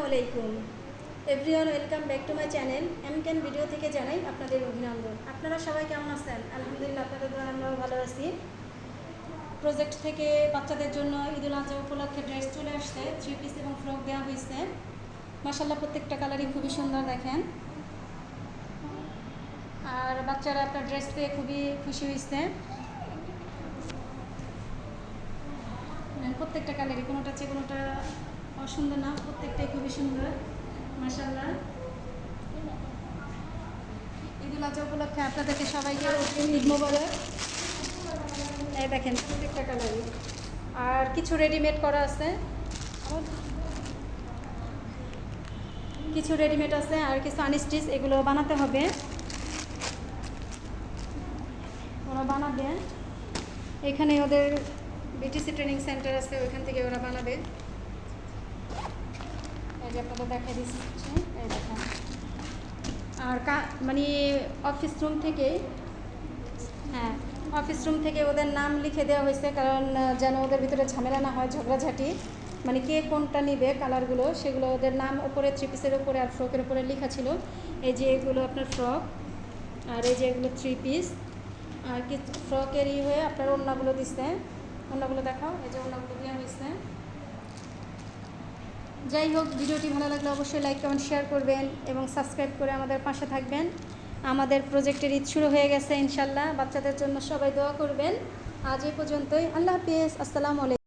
আসসালামু আলাইকুম। Everyone welcome back to my channel M can video থেকে জানাই আপনাদের অভিনন্দন। আপনারা সবাই কেমন আছেন? আলহামদুলিল্লাহ, আপনাদের দ্বারা আমরাও ভালো আছি। প্রজেক্ট থেকে বাচ্চাদের জন্য ঈদুল আজহা উপলক্ষে ড্রেস চলে আসছে। থ্রি পিস এবং ফ্রক দেওয়া হয়েছে। মাসাল্লাহ প্রত্যেকটা কালারই খুবই সুন্দর দেখেন। আর বাচ্চারা আপনার ড্রেস পেয়ে খুবই খুশি হয়েছে। প্রত্যেকটা কালারই কোনোটা চেয়ে কোনোটা অসুন্দর না, প্রত্যেকটাই খুবই সুন্দর মাসাল্লাহ ঈদুল আজহা উপলক্ষে আপনাদেরকে সবাইকে ঈদ মোবারক। এই দেখেন, প্রত্যেকটা কালারই আর কিছু রেডিমেড করা আছে। কিছু রেডিমেড আছে আর কিছু আনস্টিচ এগুলো বানাতে হবে। ওরা বানাবে। এখানে ওদের বিটিসি ট্রেনিং সেন্টার আছে ওইখান থেকে ওরা বানাবে। যে আপনাদের দেখা দিচ্ছি, এই দেখেন। আর কা মানে অফিস রুম থেকে হ্যাঁ অফিস রুম থেকে ওদের নাম লিখে দেওয়া হয়েছে, কারণ যেন ওদের ভিতরে ঝামেলা না হয়, ঝগড়াঝাটি। মানে কে কোনটা নিবে কালারগুলো সেগুলো ওদের নাম ওপরে থ্রি পিসের ওপরে আর ফ্রকের ওপরে লেখা ছিল। এই যে এগুলো আপনার ফ্রক আর এই যে এগুলো থ্রি পিস আর কি ফ্রকেরই হয়ে আপনার ওড়নাগুলো দিচ্ছে ওড়নাগুলো দেখাও, এই যে ওড়নাগুলো দেওয়া হয়েছে। যাই হোক, ভিডিওটি ভালো লাগলে অবশ্যই লাইক কমেন্ট শেয়ার করবেন এবং সাবস্ক্রাইব করে আমাদের পাশে থাকবেন। আমাদের প্রজেক্টের ঈদ শুরু হয়ে গেছে ইনশাল্লাহ। বাচ্চাদের জন্য সবাই দোয়া করবেন। আজ এই পর্যন্তই। আল্লাহ হাফিজ। আসসালামু আলাইকুম।